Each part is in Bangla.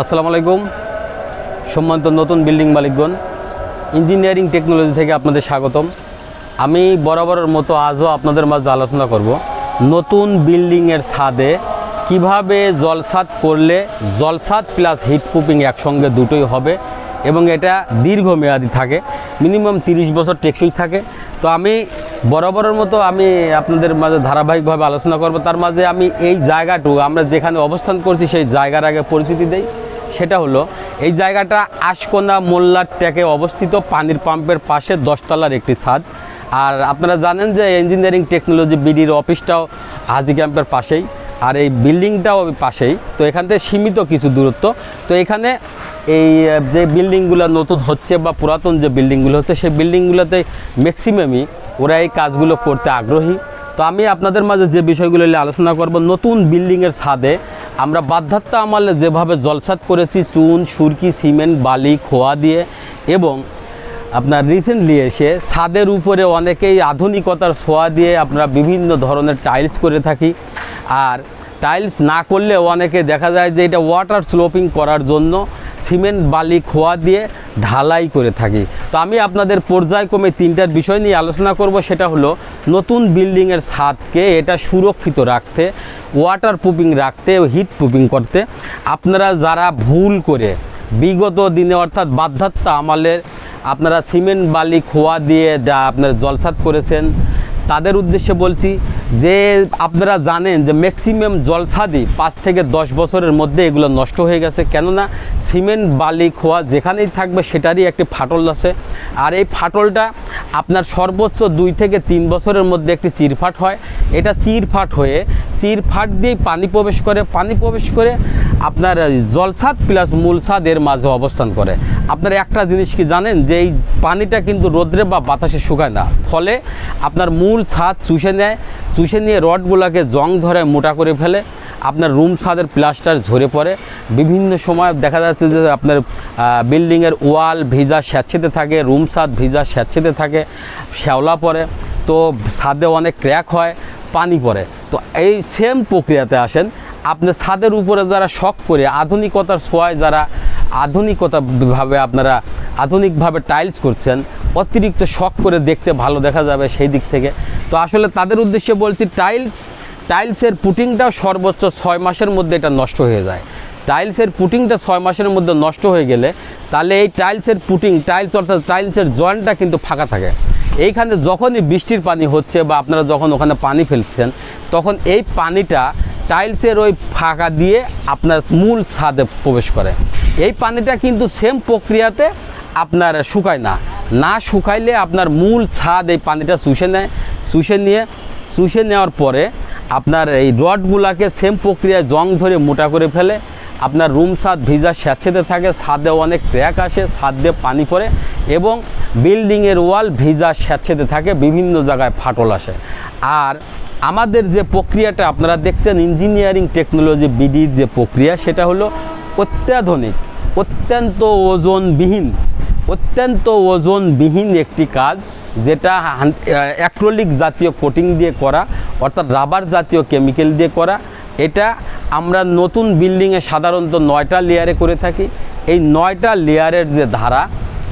আসসালামু আলাইকুম। সম্মানিত নতুন বিল্ডিং মালিকগণ, ইঞ্জিনিয়ারিং টেকনোলজি থেকে আপনাদের স্বাগতম। আমি বরাবরের মতো আজও আপনাদের মাঝে আলোচনা করব নতুন বিল্ডিংয়ের ছাদে কীভাবে জলসাদ করলে জলসাদ প্লাস হিট প্রুফিং একসঙ্গে দুটোই হবে এবং এটা দীর্ঘমেয়াদী থাকে, মিনিমাম তিরিশ বছর টেকসই থাকে। তো আমি বরাবরের মতো আমি আপনাদের মাঝে ধারাবাহিকভাবে আলোচনা করব। তার মাঝে আমি এই জায়গাটুকু, আমরা যেখানে অবস্থান করছি সেই জায়গার আগে পরিচিতি দেই। সেটা হলো, এই জায়গাটা আশকোনা মোল্লার ট্যাকে অবস্থিত, পানির পাম্পের পাশে দশতলার একটি ছাদ। আর আপনারা জানেন যে ইঞ্জিনিয়ারিং টেকনোলজি বিডির অফিসটাও হাজি ক্যাম্পের পাশেই, আর এই বিল্ডিংটাও পাশেই। তো এখান থেকে সীমিত কিছু দূরত্ব। তো এখানে এই, যে বিল্ডিংগুলো নতুন হচ্ছে বা পুরাতন যে বিল্ডিংগুলো হচ্ছে, সেই বিল্ডিংগুলোতে ম্যাক্সিমামই ওরা এই কাজগুলো করতে আগ্রহী। তো আমি আপনাদের মাঝে যে বিষয়গুলো নিয়ে আলোচনা করব, নতুন বিল্ডিংয়ের ছাদে আমরা বাধ্যাত্ম আমলে যেভাবে জলসাত করেছি, চুন, সুরকি, সিমেন্ট, বালি, খোয়া দিয়ে এবং আপনার রিসেন্টলি এসে ছাদের উপরে অনেকেই আধুনিকতার ছোঁয়া দিয়ে আমরা বিভিন্ন ধরনের টাইলস করে থাকি। আর টাইলস না করলে অনেকে দেখা যায় যে এটা ওয়াটার স্লোপিং করার জন্য সিমেন্ট, বালি, খোয়া দিয়ে ঢালাই করে থাকি। তো আমি আপনাদের পর্যায়ক্রমে তিনটার বিষয় নিয়ে আলোচনা করব, সেটা হলো নতুন বিল্ডিংয়ের ছাদকে এটা সুরক্ষিত রাখতে ওয়াটার প্রুফিং রাখতে ও হিট প্রুফিং করতে। আপনারা যারা ভুল করে বিগত দিনে অর্থাৎ বাধ্যাত্ম আমালের আপনারা সিমেন্ট, বালি, খোয়া দিয়ে যা আপনারা জলসাদ করেছেন, তাদের উদ্দেশ্যে বলছি যে আপনারা জানেন যে ম্যাক্সিমাম জলসাদি পাঁচ থেকে দশ বছরের মধ্যে এগুলো নষ্ট হয়ে গেছে। কেননা সিমেন্ট, বালি, খোয়া যেখানেই থাকবে সেটারই একটি ফাটল আছে। আর এই ফাটলটা আপনার সর্বোচ্চ দুই থেকে তিন বছরের মধ্যে একটি চিরফাট হয়। এটা চিরফাট হয়ে চিরফাট দিয়েই পানি প্রবেশ করে। পানি প্রবেশ করে আপনার জলসাদ প্লাস মূলসাদ এর মাঝে অবস্থান করে। আপনার একটা জিনিস কি জানেন? যে এই পানিটা কিন্তু রোদ্রে বা বাতাসে শুকায় না। ফলে আপনার মূল ছাদ চুষে নেয়, চুষে নিয়ে রডগুলোকে জং ধরে মোটা করে ফেলে, আপনার রুম ছাদের প্লাস্টার ঝরে পড়ে। বিভিন্ন সময় দেখা যাচ্ছে যে আপনার বিল্ডিংয়ের ওয়াল ভিজা স্যাঁতসেতে থাকে, রুম ছাদ ভিজা স্যাঁতসেতে থাকে, শ্যাওলা পড়ে। তো ছাদে অনেক ক্র্যাক হয়, পানি পড়ে। তো এই সেম প্রক্রিয়াতে আসেন আপনার ছাদের উপরে যারা শখ করে আধুনিকতার ছোঁয়ায় যারা আধুনিকতাভাবে আপনারা আধুনিকভাবে টাইলস করছেন, অতিরিক্ত শখ করে দেখতে ভালো দেখা যাবে সেই দিক থেকে। তো আসলে তাদের উদ্দেশ্যে বলছি টাইলস টাইলসের পুটিংটাও সর্বোচ্চ ছয় মাসের মধ্যে এটা নষ্ট হয়ে যায়। টাইলসের পুটিংটা ছয় মাসের মধ্যে নষ্ট হয়ে গেলে তাহলে এই টাইলসের পুটিং টাইলস অর্থাৎ টাইলসের জয়েন্টটা কিন্তু ফাঁকা থাকে। এইখানে যখনই বৃষ্টির পানি হচ্ছে বা আপনারা যখন ওখানে পানি ফেলছেন, তখন এই পানিটা টাইলসের ওই ফাঁকা দিয়ে আপনার মূল ছাদে প্রবেশ করে। এই পানিটা কিন্তু সেম প্রক্রিয়াতে আপনার শুকায় না। না শুকাইলে আপনার মূল ছাদ এই পানিটা শুষে নেয় শুষে নিয়ে শুষে নেওয়ার পরে আপনার এই রডগুলাকে সেম প্রক্রিয়ায় জং ধরে মোটা করে ফেলে। আপনার রুম ছাদ ভিজা স্যাঁতসেতে থাকে, ছাদে অনেক ক্র্যাক আসে, ছাদ দিয়ে পানি পড়ে এবং বিল্ডিংয়ের ওয়াল ভিজা স্যাঁতসেতে থাকে, বিভিন্ন জায়গায় ফাটল আসে। আর আমাদের যে প্রক্রিয়াটা আপনারা দেখছেন ইঞ্জিনিয়ারিং টেকনোলজি বিডির যে প্রক্রিয়া, সেটা হলো অত্যাধুনিক, অত্যন্ত ওজনবিহীন অত্যন্ত ওজনবিহীন একটি কাজ যেটা অ্যাক্রোলিক জাতীয় কোটিং দিয়ে করা, অর্থাৎ রাবার জাতীয় কেমিক্যাল দিয়ে করা। এটা আমরা নতুন বিল্ডিংয়ে সাধারণত নয়টা লেয়ারে করে থাকি। এই নয়টা লেয়ারের যে ধারা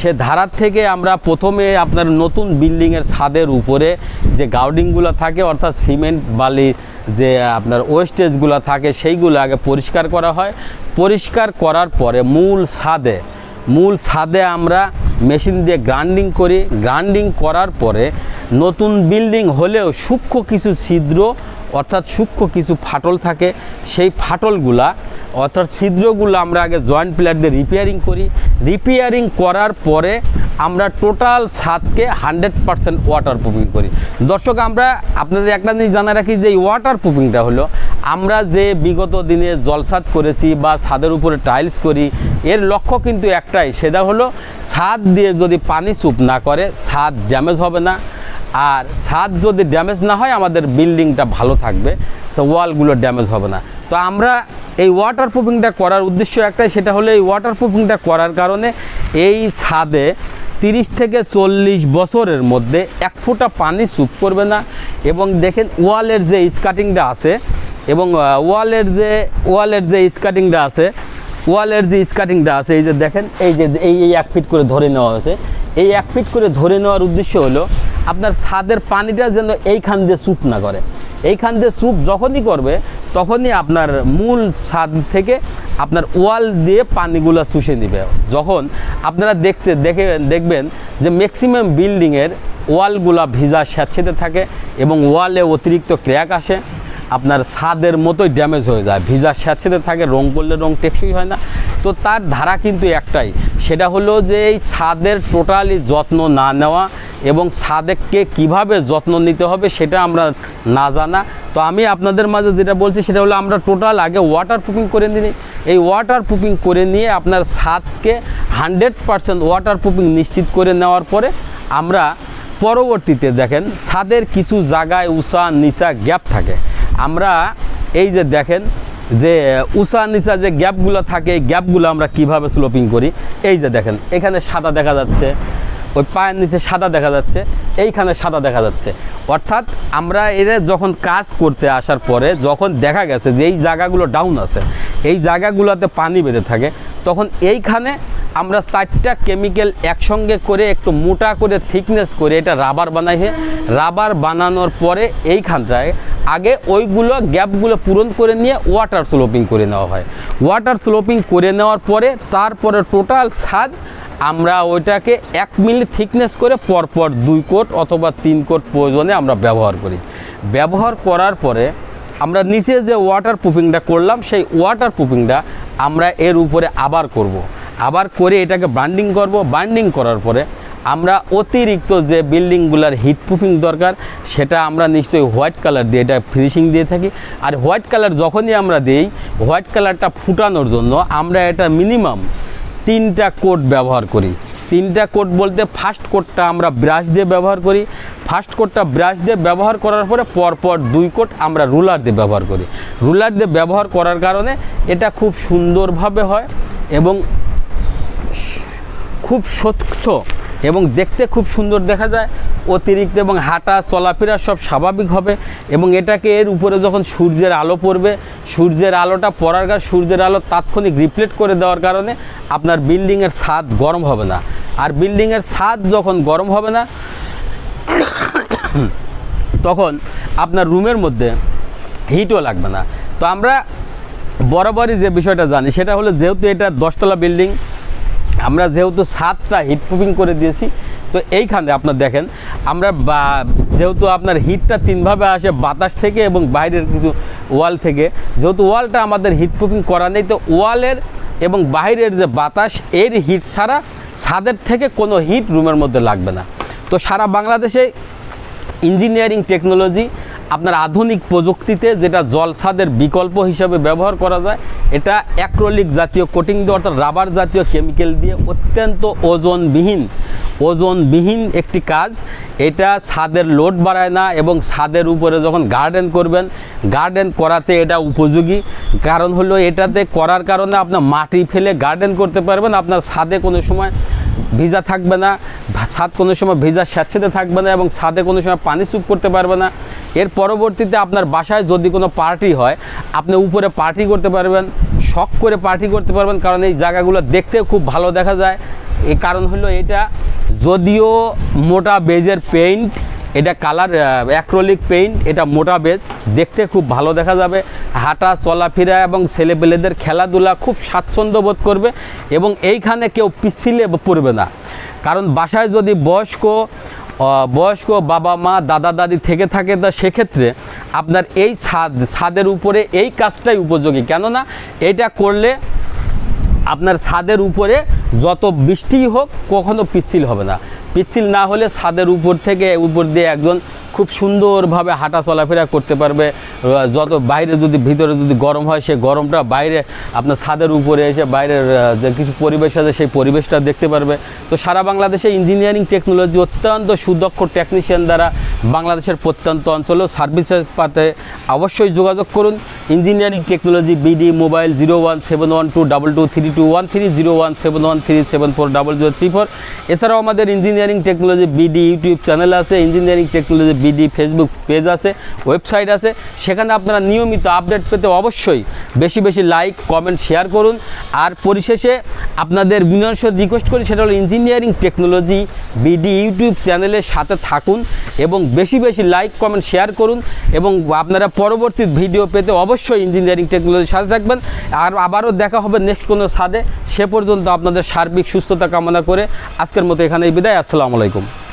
সে ধারার থেকে আমরা প্রথমে আপনার নতুন বিল্ডিংয়ের ছাদের উপরে যে গাউডিংগুলো থাকে, অর্থাৎ সিমেন্ট বালি যে আপনার ওয়েস্টেজগুলো থাকে, সেইগুলো আগে পরিষ্কার করা হয়। পরিষ্কার করার পরে মূল ছাদে মূল ছাদে আমরা মেশিন দিয়ে গ্রাইন্ডিং করি। গ্রাইন্ডিং করার পরে নতুন বিল্ডিং হলেও সূক্ষ্ম কিছু ছিদ্র অর্থাৎ সূক্ষ্ম কিছু ফাটল থাকে, সেই ফাটলগুলা, অর্থাৎ ছিদ্রগুলো আমরা আগে জয়েন্ট প্লেয়ার দিয়ে রিপেয়ারিং করি। রিপেয়ারিং করার পরে আমরা টোটাল ছাদকে হান্ড্রেড পারসেন্ট ওয়াটার প্রুফিং করি। দর্শক, আমরা আপনাদের একটা জিনিস জানা রাখি যে এই ওয়াটার প্রুফিংটা হলো, আমরা যে বিগত দিনে জলসাদ করেছি বা ছাদের উপরে টাইলস করি, এর লক্ষ্য কিন্তু একটাই, সেটা হলো ছাদ দিয়ে যদি পানি চুপ না করে, ছাদ ড্যামেজ হবে না। আর ছাদ যদি ড্যামেজ না হয়, আমাদের বিল্ডিংটা ভালো থাকবে। সে ওয়ালগুলো ড্যামেজ হবে না। তো আমরা এই ওয়াটার প্রুফিংটা করার উদ্দেশ্য একটাই, সেটা হলো এই ওয়াটার প্রুফিংটা করার কারণে এই ছাদে তিরিশ থেকে চল্লিশ বছরের মধ্যে এক ফোঁটা পানি চুপ করবে না। এবং দেখেন, ওয়ালের যে স্কাটিংটা আছে, এবং ওয়ালের যে ওয়ালের যে স্কাটিংটা আছে, ওয়ালের যে স্কাটিংটা আছে, এই যে দেখেন, এই যে, এই এই এক ফিট করে ধরে নেওয়া হয়েছে। এই এক ফিট করে ধরে নেওয়ার উদ্দেশ্য হলো আপনার ছাদের পানিটা যেন এইখান দিয়ে স্যুপ না করে। এইখান দিয়ে স্যুপ যখনই করবে, তখনই আপনার মূল ছাদ থেকে আপনার ওয়াল দিয়ে পানিগুলো শুষে নেবে। যখন আপনারা দেখছে, দেখে, দেখবেন যে ম্যাক্সিমাম বিল্ডিংয়ের ওয়ালগুলা ভিজা স্যাঁতসেঁতে থাকে এবং ওয়ালে অতিরিক্ত ক্র্যাক আসে। আপনার ছাদের মতোই ড্যামেজ হয়ে যায়। ভিজা স্যাঁতসেঁতে থাকে, রং করলে রং টেকসই হয় না। তো তার ধারা কিন্তু একটাই, সেটা হলো যে এই ছাদের টোটালি যত্ন না নেওয়া এবং ছাদেরকে কীভাবে যত্ন নিতে হবে সেটা আমরা না জানা। তো আমি আপনাদের মাঝে যেটা বলছি সেটা হলো আমরা টোটাল আগে ওয়াটার প্রুফিং করে নিই। এই ওয়াটার প্রুফিং করে নিয়ে আপনার ছাদকে হান্ড্রেড পারসেন্ট ওয়াটার প্রুফিং নিশ্চিত করে নেওয়ার পরে আমরা পরবর্তীতে দেখেন ছাদের কিছু জায়গায় উষা নিচা গ্যাপ থাকে। আমরা এই যে দেখেন যে উষা নিচা যে গ্যাপগুলো থাকে, এই গ্যাপগুলো আমরা কীভাবে স্লোপিং করি? এই যে দেখেন, এখানে সাদা দেখা যাচ্ছে ওই পায়ের নিচে সাদা দেখা যাচ্ছে, এইখানে সাদা দেখা যাচ্ছে। অর্থাৎ আমরা এরা যখন কাজ করতে আসার পরে যখন দেখা গেছে যে এই জায়গাগুলো ডাউন আছে, এই জায়গাগুলোতে পানি বেঁধে থাকে, তখন এইখানে আমরা চারটা কেমিক্যাল একসঙ্গে করে একটু মোটা করে থিকনেস করে এটা রাবার বানাই রাবার বানানোর পরে এইখানটায় আগে ওইগুলো গ্যাপগুলো পূরণ করে নিয়ে ওয়াটার স্লোপিং করে নেওয়া হয়। ওয়াটার স্লোপিং করে নেওয়ার পরে তারপরে টোটাল ছাদ আমরা ওইটাকে এক মিলি থিকনেস করে পরপর দুই কোট অথবা তিন কোট প্রয়োজনে আমরা ব্যবহার করি। ব্যবহার করার পরে আমরা নিচে যে ওয়াটার প্রুফিংটা করলাম, সেই ওয়াটার প্রুফিংটা আমরা এর উপরে আবার করব। আবার করে এটাকে বান্ডিং করব। বান্ডিং করার পরে আমরা অতিরিক্ত যে বিল্ডিংগুলোর হিট প্রুফিং দরকার, সেটা আমরা নিশ্চয়ই হোয়াইট কালার দিয়ে, এটা ফিনিশিং দিয়ে থাকি। আর হোয়াইট কালার যখনই আমরা দিই হোয়াইট কালারটা ফুটানোর জন্য আমরা এটা মিনিমাম তিনটা কোট ব্যবহার করি। তিনটা কোট বলতে ফার্স্ট কোটটা আমরা ব্রাশ দিয়ে ব্যবহার করি। ফার্স্ট কোটটা ব্রাশ দিয়ে ব্যবহার করার পরে পরপর দুই কোট আমরা রুলার দিয়ে ব্যবহার করি। রুলার দিয়ে ব্যবহার করার কারণে এটা খুব সুন্দরভাবে হয় এবং খুব স্বচ্ছ এবং দেখতে খুব সুন্দর দেখা যায়। অতিরিক্ত এবং হাঁটা, চলাফেরা সব স্বাভাবিক হবে এবং এটাকে এর উপরে যখন সূর্যের আলো পড়বে, সূর্যের আলোটা পড়ার কারণে সূর্যের আলো তাৎক্ষণিক রিফ্লেক্ট করে দেওয়ার কারণে আপনার বিল্ডিংয়ের ছাদ গরম হবে না। আর বিল্ডিংয়ের ছাদ যখন গরম হবে না, তখন আপনার রুমের মধ্যে হিটও লাগবে না। তো আমরা বরাবরই যে বিষয়টা জানি, সেটা হলো যেহেতু এটা দশতলা বিল্ডিং আমরা যেহেতু সাতটা হিট প্রুফিং করে দিয়েছি তো এইখানে আপনার দেখেন, আমরা বা- যেহেতু আপনার হিটটা তিনভাবে আসে, বাতাস থেকে এবং বাইরের কিছু ওয়াল থেকে। যেহেতু ওয়ালটা আমাদের হিট প্রুফিং করা নেই, তো ওয়ালের এবং বাইরের যে বাতাস, এর হিট ছাড়া ছাদের থেকে কোনো হিট রুমের মধ্যে লাগবে না। তো সারা বাংলাদেশে ইঞ্জিনিয়ারিং টেকনোলজি আপনার আধুনিক প্রযুক্তিতে যেটা জলসাদের বিকল্প হিসাবে ব্যবহার করা যায়, এটা অ্যাক্রোলিক জাতীয় কোটিং দিয়ে, অর্থাৎ রাবার জাতীয় কেমিক্যাল দিয়ে অত্যন্ত ওজনবিহীন। ওজনবিহীন একটি কাজ। এটা ছাদের লোড বাড়ায় না এবং ছাদের উপরে যখন গার্ডেন করবেন গার্ডেন করাতে এটা উপযোগী। কারণ হলো এটাতে করার কারণে আপনার মাটি ফেলে গার্ডেন করতে পারবেন। আপনার ছাদে কোনো সময় ভিজা থাকবে না, ছাদ কোনো সময় ভিজা স্যাঁতসেঁতে থাকবে না এবং ছাদে কোনো সময় পানি চুপ করতে পারবে না। এর পরবর্তীতে আপনার বাসায় যদি কোনো পার্টি হয়, আপনি উপরে পার্টি করতে পারবেন, শখ করে পার্টি করতে পারবেন, কারণ এই জায়গাগুলো দেখতে খুব ভালো দেখা যায়। এই কারণ হলো এটা, যদিও মোটা বেজের পেইন্ট এটা কালার অ্যাক্রোলিক পেইন্ট এটা মোটা বেজ। দেখতে খুব ভালো দেখা যাবে। হাঁটা, চলাফেরা এবং ছেলেপেলেদের খেলাধুলা খুব স্বাচ্ছন্দ্য বোধ করবে এবং এইখানে কেউ পিছিলে পড়বে না। কারণ বাসায় যদি বয়স্ক বয়স্ক বাবা মা, দাদা, দাদি থেকে থাকে, তা সেক্ষেত্রে আপনার এই ছাদ, ছাদের উপরে এই কাজটাই উপযোগী। কেননা এটা করলে আপনার ছাদের উপরে যত বৃষ্টি হোক, কখনো পিচ্ছিল হবে না। পিচ্ছিল না হলে ছাদের উপর থেকে, উপর দিয়ে একজন খুব সুন্দরভাবে হাঁটা চলাফেরা করতে পারবে। যত বাইরে যদি ভিতরে যদি গরম হয়, সেই গরমটা বাইরে আপনার ছাদের উপরে এসে বাইরের যে কিছু পরিবেশ আছে, সেই পরিবেশটা দেখতে পারবে। তো সারা বাংলাদেশে ইঞ্জিনিয়ারিং টেকনোলজি অত্যন্ত সুদক্ষ টেকনিশিয়ান দ্বারা বাংলাদেশের প্রত্যন্ত অঞ্চলেও সার্ভিসের পাতে। অবশ্যই যোগাযোগ করুন। Engineering technology BD mobile zero one seven one two double two three two one three zero one seven one three seven four double zero three four এছাড়াও আমাদের engineering technology BD, YouTube channel আছে, engineering technology BD Facebook page আছে, ওয়েবসাইট আছে, সেখানে আপনারা নিয়মিত আপডেট পেতে অবশ্যই বেশি বেশি লাইক, কমেন্ট, শেয়ার করুন। আর পরিশেষে আপনাদের বিনয়ের রিকোয়েস্ট করি, সেটা হলো ইঞ্জিনিয়ারিং টেকনোলজি বিডি, ইউটিউব চ্যানেলের সাথে থাকুন। এবং বেশি বেশি লাইক কমেন্ট শেয়ার করুন এবং আপনারা পরবর্তী ভিডিও পেতে অবশ্যই ইঞ্জিনিয়ারিং টেকনোলজির সাথে থাকবেন। আর আবারও দেখা হবে নেক্সট কোনো সাদে সে পর্যন্ত আপনাদের সার্বিক সুস্থতা কামনা করে আজকের মতো এখানেই বিদায়। আসসালামু আলাইকুম।